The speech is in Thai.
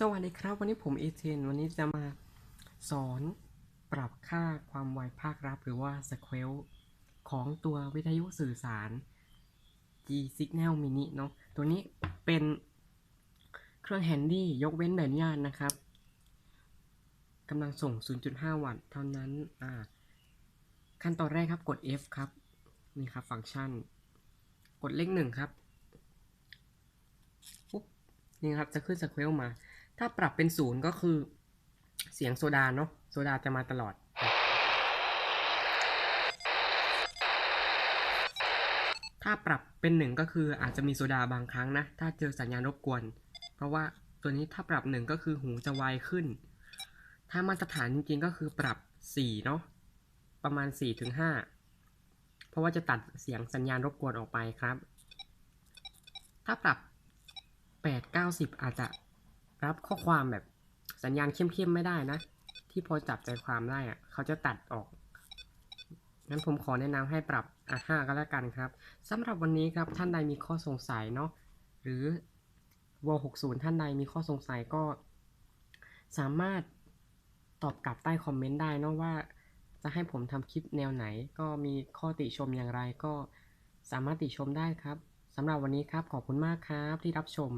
สวัสดีครับ วันนี้ผมเอเทนวันนี้จะมาสอนปรับค่าความไวภาครับ หรือว่า Squel ของตัววิทยุสื่อสาร G Signal Mini เนาะตัวนี้เป็นเครื่องแฮนดี้ยกเว้นใบอนุญาตนะครับกำลังส่ง 0.5 วัตต์เท่านั้นอ่าขั้นตอนแรกครับกด F ครับ นี่ครับฟังก์ชัน กดเลขหนึ่งครับปุ๊บนี่ครับจะขึ้นสเควลมา ถ้าปรับเป็นศูนย์ก็คือ เสียงโซดาเนาะโซดาจะมาตลอด ถ้าปรับเป็นหนึ่งก็คืออาจจะมีโซดาบางครั้งนะ ถ้าเจอสัญญาณรบกวน เพราะว่าตัวนี้ถ้าปรับหนึ่งก็คือหูจะไวขึ้น ถ้ามาตรฐานจริงๆก็คือปรับสี่เนาะประมาณ4ี่ถึงห้าเพราะว่าจะตัดเสียงสัญญาณรบกวนออกไปครับ ถ้าปรับ8 90อาจจะ รับข้อความแบบสัญญาณเข้มๆไม่ได้นะ ที่พอจับใจความได้อะเขาจะตัดออกงั้นผมขอแนะนำให้ปรับอะ5ก็แล้วกันครับสำหรับวันนี้ครับท่านใดมีข้อสงสัยเนาะหรือว60ท่านใดมีข้อสงสัยก็ สามารถตอบกลับใต้คอมเมนต์ได้เนาะว่าจะให้ผมทำคลิปแนวไหน ก็มีข้อติชมอย่างไรก็สามารถติชมได้ครับสำหรับวันนี้ครับขอบคุณมากครับที่รับชม